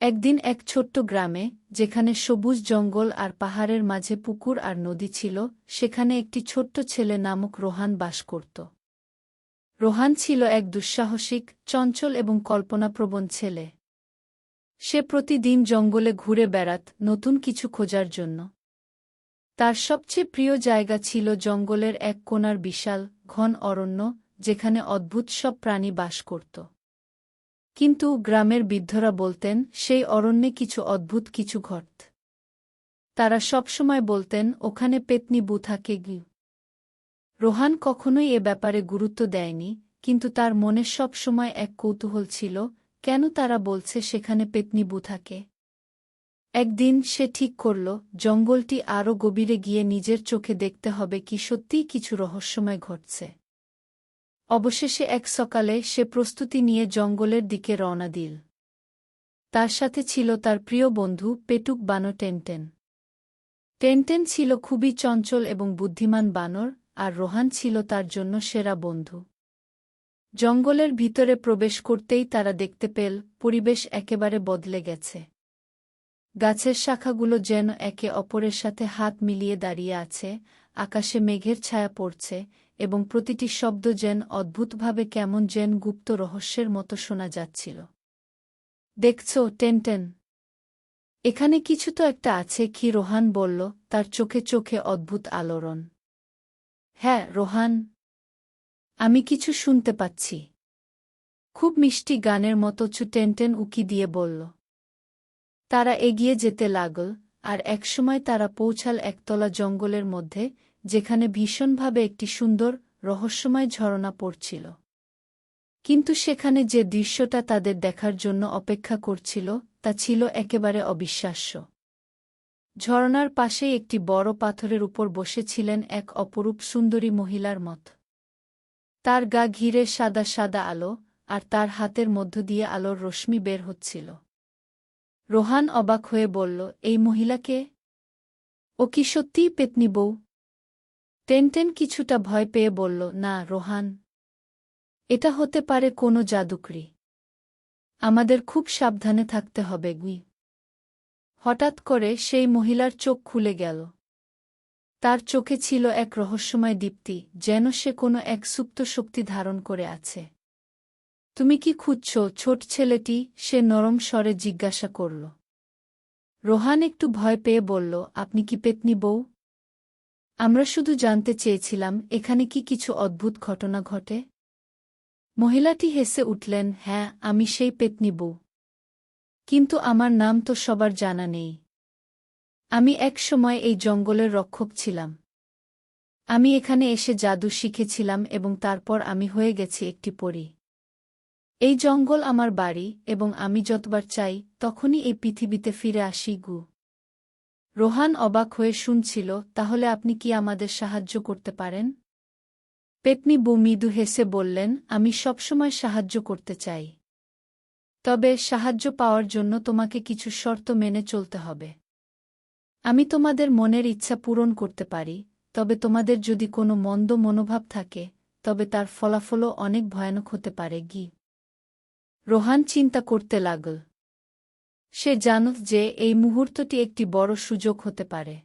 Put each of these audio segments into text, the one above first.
একদিন এক ছোট্ট গ্রামে, যেখানে সবুজ জঙ্গল আর পাহাড়ের মাঝে পুকুর আর নদী ছিল, সেখানে একটি ছোট্ট ছেলে নামক রোহান বাস করত। রোহান ছিল এক দুঃসাহসিক, চঞ্চল এবং কল্পনাপ্রবণ ছেলে। সে প্রতিদিন জঙ্গলে ঘুরে বেড়াত নতুন কিছু খোঁজার জন্য। তার সবচেয়ে প্রিয় জায়গা ছিল জঙ্গলের এক কোনার বিশাল, ঘন অরণ্য, যেখানে অদ্ভুত সব প্রাণী বাস করত। কিন্তু গ্রামের বৃদ্ধরা বলতেন, সেই অরণ্যে কিছু অদ্ভুত কিছু ঘট। তারা সবসময় বলতেন, ওখানে পেতনি বু থাকে গি রোহান কখনোই এ ব্যাপারে গুরুত্ব দেয়নি, কিন্তু তার মনে সব সময় এক কৌতূহল ছিল, কেন তারা বলছে সেখানে পেতনি বু থাকে একদিন সে ঠিক করল, জঙ্গলটি আরও গভীরে গিয়ে নিজের চোখে দেখতে হবে কি সত্যিই কিছু রহস্যময় ঘটছে। অবশেষে এক সকালে সে প্রস্তুতি নিয়ে জঙ্গলের দিকে রওনা দিল। তার সাথে ছিল তার প্রিয় বন্ধু পেটুক বানো টেনটেন। টেনটেন ছিল খুবই চঞ্চল এবং বুদ্ধিমান বানর, আর রোহান ছিল তার জন্য সেরা বন্ধু। জঙ্গলের ভিতরে প্রবেশ করতেই তারা দেখতে পেল, পরিবেশ একেবারে বদলে গেছে। গাছের শাখাগুলো যেন একে অপরের সাথে হাত মিলিয়ে দাঁড়িয়ে আছে, আকাশে মেঘের ছায়া পড়ছে এবং প্রতিটি শব্দ যেন অদ্ভুতভাবে কেমন যেন গুপ্ত রহস্যের মতো শোনা যাচ্ছিল। দেখছ, টেনটেন। এখানে কিছু তো একটা আছে, কি রোহান বলল, তার চোখে চোখে অদ্ভুত আলোড়ন। হ্যাঁ রোহান। আমি কিছু শুনতে পাচ্ছি। খুব মিষ্টি গানের মতো চু টেনটেন উকি দিয়ে বলল। তারা এগিয়ে যেতে লাগল, আর একসময় তারা পৌঁছাল একতলা জঙ্গলের মধ্যে যেখানে ভীষণভাবে একটি সুন্দর, রহস্যময় ঝরনা পড়ছিল। কিন্তু সেখানে যে দৃশ্যটা তাদের দেখার জন্য অপেক্ষা করছিল, তা ছিল একেবারে অবিশ্বাস্য। ঝরনার পাশেই একটি বড় পাথরের উপর বসেছিলেন এক অপরূপ সুন্দরী মহিলার মত। তার গা ঘিরে সাদা সাদা আলো, আর তার হাতের মধ্য দিয়ে আলোর রশ্মি বের হচ্ছিল। রোহান অবাক হয়ে বলল, এই মহিলাকে ও কি সত্যিই পেতনি বউ? টেনটেন কিছুটা ভয় পেয়ে বলল, না, রোহান, এটা হতে পারে কোনো জাদুকরি। আমাদের খুব সাবধানে থাকতে হবে, গুই। হঠাৎ করে সেই মহিলার চোখ খুলে গেল। তার চোখে ছিল এক রহস্যময় দীপ্তি, যেন সে কোনো এক সুপ্ত শক্তি ধারণ করে আছে। তুমি কি খুঁজছ, ছোট ছেলেটি? সে নরম স্বরে জিজ্ঞাসা করল। রোহান একটু ভয় পেয়ে বলল, আপনি কি পেতনি বউ? আমরা শুধু জানতে চেয়েছিলাম, এখানে কি কিছু অদ্ভুত ঘটনা ঘটে? মহিলাটি হেসে উঠলেন হ্যাঁ আমি সেই পেতনি বউ কিন্তু আমার নাম তো সবার জানা নেই। আমি এক সময় এই জঙ্গলের রক্ষক ছিলাম। আমি এখানে এসে জাদু শিখেছিলাম এবং তারপর আমি হয়ে গেছি একটি পরী। এই জঙ্গল আমার বাড়ি এবং আমি যতবার চাই, তখনই এই পৃথিবীতে ফিরে আসি, গু। রোহান অবাক হয়ে শুনছিল, তাহলে আপনি কি আমাদের সাহায্য করতে পারেন? পেতনি বু মৃদু হেসে বললেন, আমি সবসময় সাহায্য করতে চাই। তবে সাহায্য পাওয়ার জন্য তোমাকে কিছু শর্ত মেনে চলতে হবে। আমি তোমাদের মনের ইচ্ছা পূরণ করতে পারি, তবে তোমাদের যদি কোনো মন্দ মনোভাব থাকে, তবে তার ফলাফলও অনেক ভয়ানক হতে পারে, গি। রোহান চিন্তা করতে লাগল। সে জানত যে এই মুহূর্তটি একটি বড় সুযোগ হতে পারে।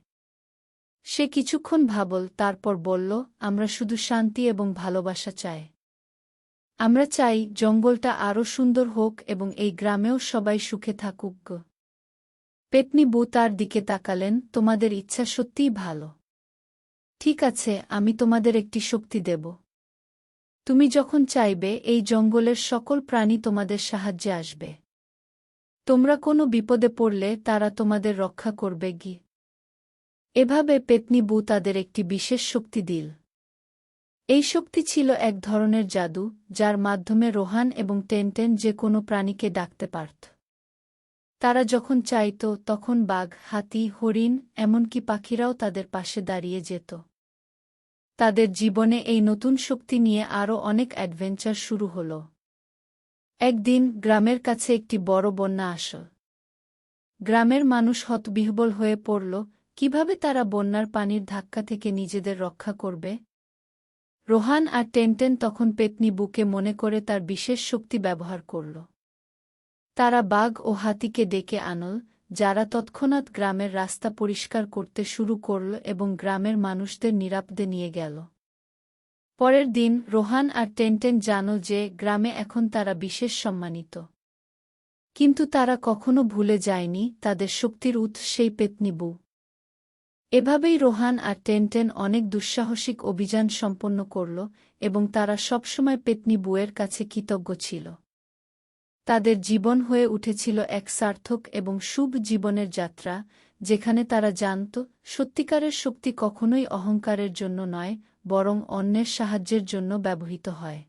সে কিছুক্ষণ ভাবল, তারপর বলল, আমরা শুধু শান্তি এবং ভালোবাসা চাই। আমরা চাই জঙ্গলটা আরও সুন্দর হোক এবং এই গ্রামেও সবাই সুখে থাকুক পেতনি বু তার দিকে তাকালেন, তোমাদের ইচ্ছা সত্যিই ভালো। ঠিক আছে, আমি তোমাদের একটি শক্তি দেব। তুমি যখন চাইবে, এই জঙ্গলের সকল প্রাণী তোমাদের সাহায্যে আসবে। তোমরা কোনো বিপদে পড়লে তারা তোমাদের রক্ষা করবে গি। এভাবে পেতনি বু তাদের একটি বিশেষ শক্তি দিল। এই শক্তি ছিল এক ধরনের জাদু, যার মাধ্যমে রোহান এবং টেনটেন যে কোনো প্রাণীকে ডাকতে পারত। তারা যখন চাইত, তখন বাঘ, হাতি, হরিণ, এমনকি পাখিরাও তাদের পাশে দাঁড়িয়ে যেত। তাদের জীবনে এই নতুন শক্তি নিয়ে আরও অনেক অ্যাডভেঞ্চার শুরু হল। একদিন গ্রামের কাছে একটি বড় বন্যা আসল। গ্রামের মানুষ হতবিহবল হয়ে পড়ল, কীভাবে তারা বন্যার পানির ধাক্কা থেকে নিজেদের রক্ষা করবে? রোহান আর টেনটেন তখন পেতনি বুকে মনে করে তার বিশেষ শক্তি ব্যবহার করল। তারা বাঘ ও হাতিকে ডেকে আনল, যারা তৎক্ষণাৎ গ্রামের রাস্তা পরিষ্কার করতে শুরু করল এবং গ্রামের মানুষদের নিরাপদে নিয়ে গেল। পরের দিন রোহান আর টেনটেন জানো যে গ্রামে এখন তারা বিশেষ সম্মানিত। কিন্তু তারা কখনো ভুলে যায়নি তাদের শক্তির উৎস সেই পেতনিবু এভাবেই রোহান আর টেনটেন অনেক দুঃসাহসিক অভিযান সম্পন্ন করল এবং তারা সবসময় পেতনি বুয়ের কাছে কৃতজ্ঞ ছিল। তাদের জীবন হয়ে উঠেছিল এক সার্থক এবং শুভ জীবনের যাত্রা, যেখানে তারা জানত, সত্যিকারের শক্তি কখনোই অহংকারের জন্য নয় বরং অন্যের সাহায্যের জন্য ব্যবহৃত হয়।